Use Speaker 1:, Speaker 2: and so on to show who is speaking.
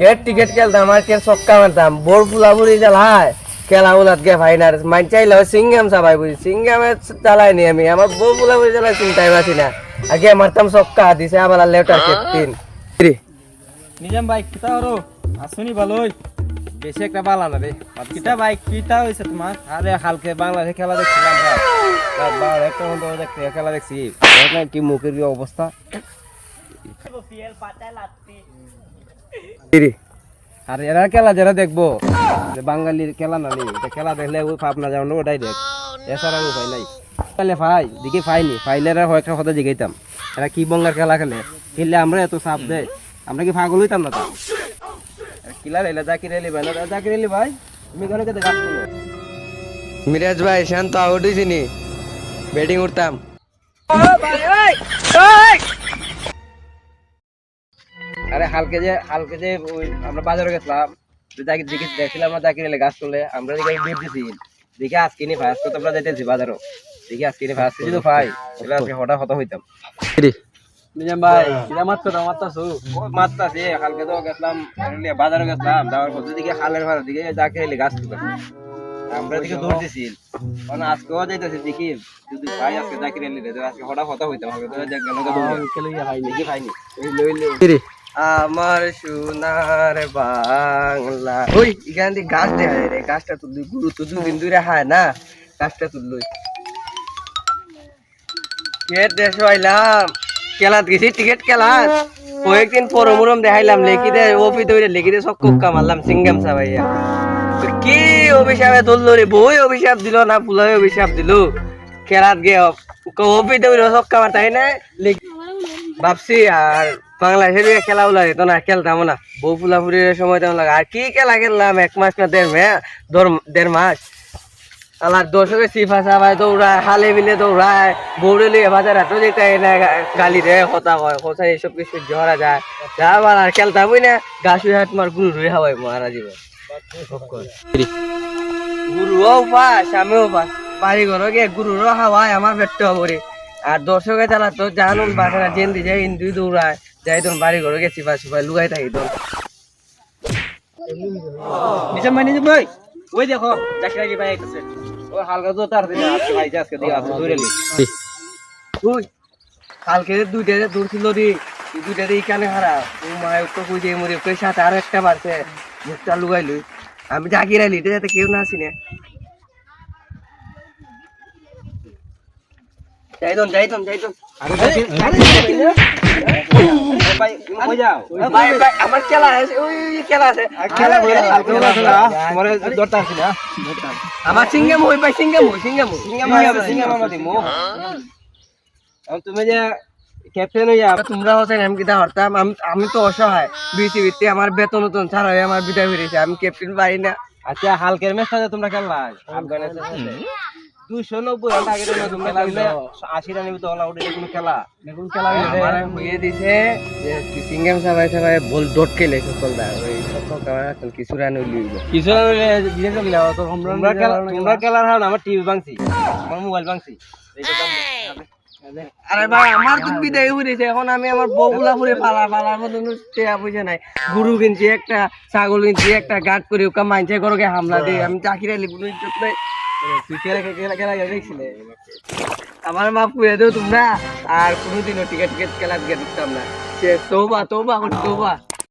Speaker 1: Head ticket খেলতাম আর কে সক্কা মারতাম। Bore ফুলা ফুলি জ্বালায় খেলা উলাত গে ভাই না মাইন চাইলে সিঙ্গাম চাবাই বুঝি। সিঙ্গামে চালাই নি আমি আমার বোর ফুলা ফুলি জ্বালাই চিন্তাই পাচ্ছি না। আগে মারতাম সক্কা দিছে আবার লেটার ক্যাপ্টেন
Speaker 2: নিজাম বাইক কিতা হরো আসুনি ভালোই। বেশি একটা বালা না রে। কিতা বাইক কিতা হয়েছে তোমার? আরে হালকে বাংলাদেশে খেলা দেখছিলাম ভাই। একটা ঘণ্টা দেখতে খেলা দেখছি। কি মুখের কি অবস্থা। আর এরা খেলা যারা দেখব। যে বাঙালির খেলা না নেই খেলা দেখলে ওই পাপ না যাওয়ানো ওটাই দেখ এছাড়া উপায় নাই। তাহলে ফাই দেখি ফাইনি। ফাইলে এরা কয়েকটা কথা জিগাইতাম। এরা কি বঙ্গার খেলা খেলে? খেললে আমরা এত চাপ দেয় আমরা কি পাগল হইতাম না তো? কিলার এলে জাকির এলি ভাই না জাকির এলি ভাই তুমি ঘরে কেটে গাছ তুলো
Speaker 1: মিরাজ ভাই শান্ত আউট হয়েছি ব্যাটিং উঠতাম।
Speaker 2: আরে হালকে যে হালকে যে ওই আমরা বাজারে গেছিলাম তো দেখে দেখছিলাম না জাকির গাছ তুলে আমরা দেখে দূর দিছি দেখে আজকে নি ভাই আজকে তো আমরা যাইতেছি বাজারও। দেখি আজকে নি ভাই আজকে যদি ভাই তাহলে আজকে হঠাৎ হঠাৎ হইতাম। নিজাম ভাই কিরা মারতাছে? হালকে তো গেছিলাম বাজারে গেছিলাম যাওয়ার পথে দিকে হালের ভাড়া দিকে জাকির গাছ তুলে। আমরা দিকে দৌড় দিছি। কারণ আজকেও যাইতেছি দেখি যদি ভাই আজকে জাকির আজকে হঠাৎ হঠাৎ হইতাম হালকে তো দেখ দেখি ভাইনি এই
Speaker 1: আমার সোনার বাংলা। ওই, এখান থেকে গাছ দেখা যায় রে, গাছটা তুললি গুরু তো দুদিন দূরে হায় না, গাছটা তুললই টিকেট দেশ হইলাম খেলাত গেছি, টিকেট খেলাত কয়েকদিন পর মুরম দেখাইলাম, লেখি দে লেখি দে সব মারলাম সিঙ্গাম সাবাইয়া কি অভিশাপে তুললো রে, বই অভিশাপ দিল না ফুলাই অভিশাপ দিল। খেলাত গে ওপি দৌড়ে সক্কা মারতাই না ভাবছি আর বাংলাদেশের খেলা উলা যেত না খেলতাম না। বউ ফুলাফুরির সময় তেমন লাগে। আর কি খেলা খেললাম? এক মাস না দেড় মে দেড় মাস। আলার দর্শকে সিফা সাবাই দৌড়ায়, হালে মিলে দৌড়ায় বৌড়ে লিয়ে বাজার হাটো যেতে না গালি দেয় কথা হয় কথা এইসব কিছু ঝরা যায়। যা আবার আর খেলতামই না। গাছ হয়ে তোমার গুরু রুই হাওয়াই মারা গুরুও পাস আমিও পাস বাড়ি ঘর গিয়ে গুরুরও হাওয়ায় আমার পেটটা হবরে আর দর্শকে চালা তো জানুন বাসা না জেন দিয়ে হিন্দু দৌড়ায়। যাই তোর বাড়ি ঘরে গেছি পাশে পাই লুকাই থাকি তোর
Speaker 2: নিজাম ভাই নিজাম ভাই ওই দেখো জাকির আলী ভাই আইতেছে ওই হালকা তো তার দিনে আজকে ভাই আজকে দিয়ে ধরে লি
Speaker 1: তুই কালকে দুইটা যে দৌড়ছিল রে দুইটা দিয়ে কানে হারা ও মায় তো কই যে মরে কই সাথে আরও একটা বাড়ছে মুখটা লুকাই লই আমি জাগিয়ে রাইলি এটা যাতে কেউ না আসি না যাইতন যাইতন যাইতন
Speaker 2: ভাই
Speaker 1: ভাই আমার
Speaker 2: তোমারে
Speaker 1: হচ্ছেন আমি কিতা হরতাম আমি আমি তো অসহায়। বিসি ভিত্তি আমার বেতন নতুন ছাড়া হয়ে আমার বিদায় ফিরেছে আমি ক্যাপ্টেন পারি না
Speaker 2: আচ্ছা হালকের ম্যাচটা যে তোমরা খেললা আফগানিস্তানের নব্বই আশি রানের ভিতরে অল আউট কোনো খেলা
Speaker 1: হয়ে দিছে যে সিঙ্গাম সাবাই সাবাই বল ডট খেলে সকল দা ওই সকল কারণ কিছু রান হইলিব
Speaker 2: কিছু তো গিলা তো তোমরা খেলা তোমরা খেলার হার আমার টিভি ভাঙছি আমার মোবাইল ভাঙছি।
Speaker 1: আরে ভাই আমার তো বিদায় হইছে এখন আমি আমার বগুলা পুরে পালা পালার মতন টেয়া পয়সা নাই। গরু কিনছি একটা ছাগল কিনছি একটা গাট করে ওকা মাইনছে করকে হামলা দিয়ে আমি চাকরি আলি কোনো ইজ্জত নাই।
Speaker 2: খেলা
Speaker 1: আমার মা পুড়ে দেও তোমরা, আর কোনোদিনও টিকিট টিকিট খেলা দিয়ে ঢুকতাম না। সে তোবা তোবা তৌবা।